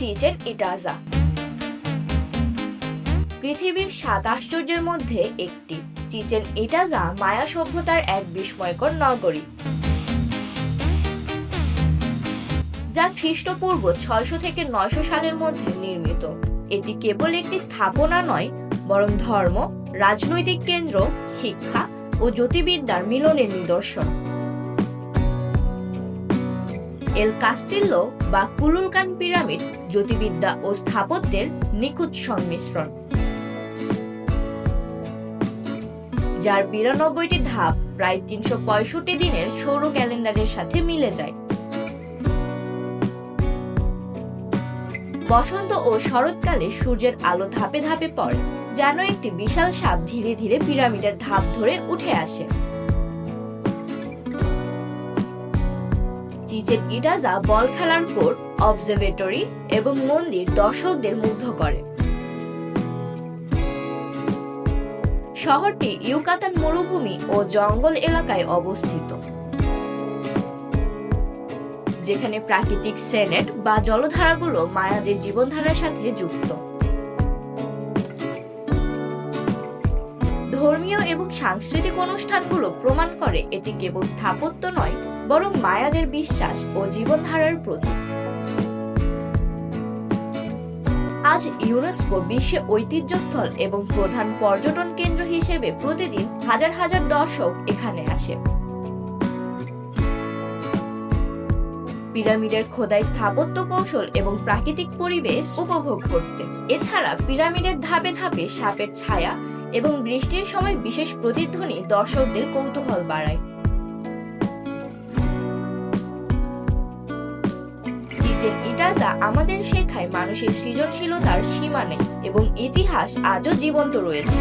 Chichen ইটাজা পৃথিবীর সাত আশ্চর্যের মধ্যে একটি। চিচেন ইটাজা মায়া সভ্যতার এক বিস্ময়কর নগরী। যা খ্রিস্টপূর্ব ছয়শো থেকে নয়শো সালের মধ্যে নির্মিত। এটি কেবল একটি স্থাপনা নয়, বরং ধর্ম, রাজনৈতিক কেন্দ্র, শিক্ষা ও জ্যোতির্বিদ্যার মিলনের নিদর্শন। এল কাস্তিল্লো বা কুলুরকান পিরামিড, জ্যোতির্বিদ্যা ও স্থাপত্যের নিখুঁত সংমিশ্রণ। যার বিরানব্বইটি ধাপ প্রায় তিনশো পঁয়ষট্টি দিনের সৌর ক্যালেন্ডারের সাথে মিলে যায়। বসন্ত ও শরৎকালে সূর্যের আলো ধাপে ধাপে পড়ে, যেন একটি বিশাল সাপ ধীরে ধীরে পিরামিডের ধাপ ধরে উঠে আসে। চিচেন ইটাজা বল খেলার কোর্ট, অবজারভেটরি এবং মন্দির দর্শকদের মুগ্ধ করে। শহরটি ইউকাতান মরুভূমি ও জঙ্গল এলাকায় অবস্থিত। যেখানে প্রাকৃতিক সেনেট বা জলধারাগুলো মায়াদের জীবনধারার সাথে যুক্ত। ধর্মীয় এবং সাংস্কৃতিক অনুষ্ঠানগুলো প্রমাণ করে এটি কেবল স্থাপত্য নয়, বরং মায়াদের বিশ্বাস ও জীবনধারার প্রতীক। আজ ইউনেস্কো বিশ্ব ঐতিহ্যস্থল এবং প্রধান পর্যটন কেন্দ্র হিসেবে প্রতিদিন হাজার হাজার দর্শক এখানে আসে। পিরামিডের খোদাই স্থাপত্য কৌশল এবং প্রাকৃতিক পরিবেশ উপভোগ করতে। এছাড়া পিরামিডের ধাপে ধাপে সাপের ছায়া এবং বৃষ্টির সময় বিশেষ প্রতিধ্বনি দর্শকদের কৌতূহল বাড়ায়। যে ইটাজা আমাদের শেখায় মানুষের সৃজনশীলতার সীমা নেই এবং ইতিহাস আজও জীবন্ত রয়েছে।